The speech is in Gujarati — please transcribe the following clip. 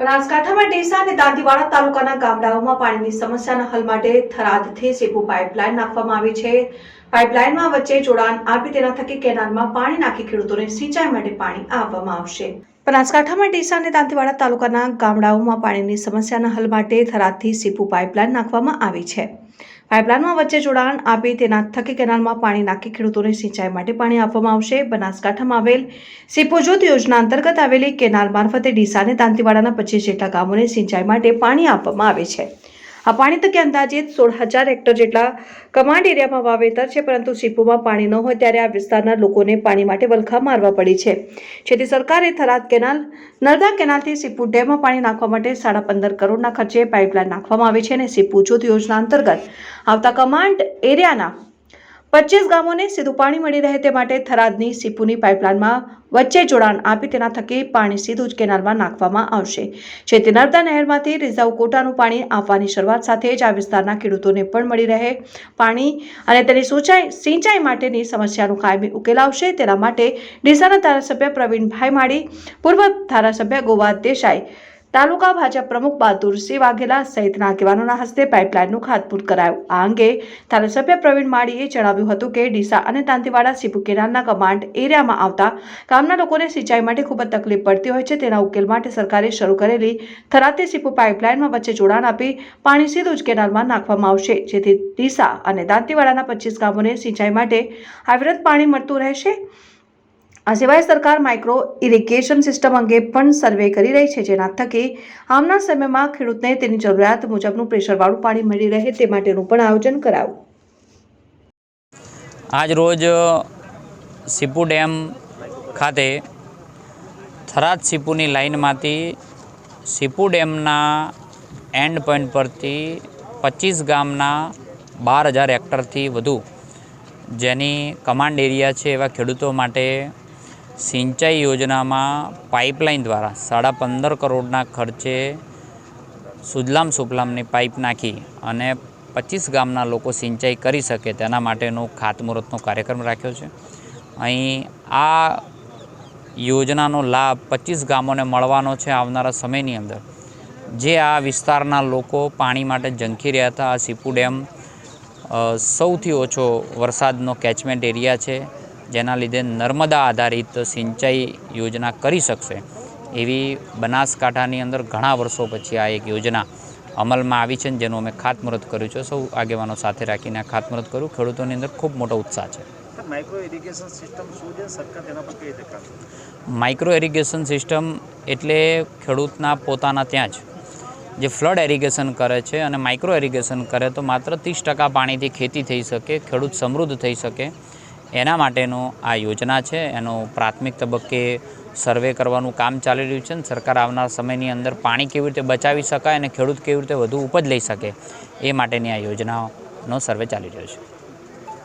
બનાસકાંઠામાં ડીસા અને દાંતીવાડા તાલુકાના ગામડાઓમાં પાણીની સમસ્યાના હલ માટે થરાદથી સીપુ પાઇપલાઇન નાખવામાં આવી છે. પાઇપલાઇનમાં વચ્ચે જોડાણ આપી તેના થકી કેનાલમાં પાણી નાખી ખેડૂતોને સિંચાઈ માટે પાણી આપવામાં આવશે. બનાસકાંઠામાં ડીસા અને દાંતીવાડા તાલુકાના ગામડાઓમાં પાણીની સમસ્યાના હલ માટે થરાદથી સીપુ પાઇપલાઇન નાખવામાં આવી છે. પાઇપલાઇનમાં વચ્ચે જોડાણ આપી તેના થકી કેનાલમાં પાણી નાખી ખેડૂતોને સિંચાઈ માટે પાણી આપવામાં આવશે. બનાસકાંઠામાં આવેલ સિપોજોત યોજના અંતર્ગત આવેલી કેનાલ મારફતે ડીસા અને દાંતીવાડાના પચીસ જેટલા ગામોને સિંચાઈ માટે પાણી આપવામાં આવે છે. આ પાણી તકે અંદાજે સોળ હજાર હેક્ટર જેટલા કમાન્ડ એરિયામાં વાવેતર છે, પરંતુ સીપુમાં પાણી ન હોય ત્યારે આ વિસ્તારના લોકોને પાણી માટે વલખા મારવા પડી છે. જેથી સરકારે થરાદ કેનાલ, નર્મદા કેનાલથી સિપુ ડેમમાં પાણી નાખવા માટે સાડા પંદર કરોડના ખર્ચે પાઇપલાઇન નાખવામાં આવી છે અને સિપુ જૂથ યોજના અંતર્ગત આવતા કમાન્ડ એરિયાના પચીસ ગામોને સીધું પાણી મળી રહે તે માટે થરાદની સીપુની પાઇપલાઇનમાં વચ્ચે જોડાણ આપી તેના થકી પાણી સીધું જ કેનાલમાં નાખવામાં આવશે. જેથી નર્મદા નહેરમાંથી રિઝર્વ કોટાનું પાણી આપવાની શરૂઆત સાથે જ આ વિસ્તારના ખેડૂતોને પણ મળી રહે પાણી અને તેની સિંચાઈ સિંચાઈ માટેની સમસ્યાનું કાયમી ઉકેલ આવશે. તેના માટે ડીસાના ધારાસભ્ય પ્રવીણભાઈ માળી, પૂર્વ ધારાસભ્ય ગોવા દેસાઈ તાલુકા ભાજપ પ્રમુખ બહાદુરસિંહ વાઘેલા સહિતના આગેવાનોના હસ્તે પાઇપલાઇનનું ખાતમુહૂર્ત કરાયું. આ અંગે ધારાસભ્ય પ્રવીણ માળીએ જણાવ્યું હતું કે ડીસા અને દાંતીવાડા સીપુ કેનાલના કમાન્ડ એરિયામાં આવતા ગામના લોકોને સિંચાઈ માટે ખૂબ જ તકલીફ પડતી હોય છે. તેના ઉકેલ માટે સરકારે શરૂ કરેલી થરાતી સીપુ પાઇપલાઇનમાં વચ્ચે જોડાણ આપી પાણી સીધું જ કેનાલમાં નાખવામાં આવશે. જેથી ડીસા અને દાંતીવાડાના પચીસ ગામોને સિંચાઈ માટે અવિરત પાણી મળતું રહેશે. આ સિવાય સરકાર માઇક્રો ઇરિગેશન સિસ્ટમ અંગે પણ સર્વે કરી રહી છે. જેના થકી આવનાર સમયમાં ખેડૂતને તેની જરૂરિયાત મુજબનું પ્રેશરવાળું પાણી મળી રહે તે માટેનું પણ આયોજન કરાવું આજ રોજ સીપુ ડેમ ખાતે થરાદ સીપુની લાઇનમાંથી સીપુ ડેમના એન્ડ પોઈન્ટ પરથી પચીસ ગામના બાર હજાર હેક્ટરથી વધુ જેની કમાન્ડ એરિયા છે એવા ખેડૂતો માટે સિંચાઈ યોજનામાં પાઇપલાઇન દ્વારા સાડા પંદર કરોડના ખર્ચે સુજલામ સુફલામની પાઇપ નાખી અને પચીસ ગામના લોકો સિંચાઈ કરી શકે તેના માટેનો ખાતમુહૂર્તનો કાર્યક્રમ રાખ્યો છે. અહીં આ યોજનાનો લાભ પચીસ ગામોને મળવાનો છે આવનારા સમયની અંદર. જે આ વિસ્તારના લોકો પાણી માટે ઝંખી રહ્યા હતા. આ સીપુ ડેમ સૌથી ઓછો વરસાદનો કેચમેન્ટ એરિયા છે. જેના લીધે નર્મદા આધારિત સિંચાઈ યોજના કરી શકશે. એવી બનાસકાંઠાની અંદર ઘણા વર્ષો પછી આ એક યોજના અમલમાં આવી છે જેનું અમે ખાતમુહૂર્ત કર્યું છે. સૌ આગેવાનો સાથે રાખીને આ ખાતમુહૂર્ત કર્યું. ખેડૂતોની અંદર ખૂબ મોટો ઉત્સાહ છે. માઇક્રો એરિગેશન સિસ્ટમ એટલે ખેડૂતના પોતાના ત્યાં જ. જે ફ્લડ એરિગેશન કરે છે અને માઇક્રો એરિગેશન કરે તો માત્ર ત્રીસ ટકા પાણીથી ખેતી થઈ શકે ખેડૂત સમૃદ્ધ થઈ શકે. એના માટેનું આ યોજના છે. એનો પ્રાથમિક તબક્કે સર્વે કરવાનું કામ ચાલી રહ્યું છે અને સરકાર આવનાર સમયની અંદર પાણી કેવી રીતે બચાવી શકાય અને ખેડૂત કેવી રીતે વધુ ઉપજ લઈ શકે એ માટેની આ યોજનાનો સર્વે ચાલી રહ્યો છે.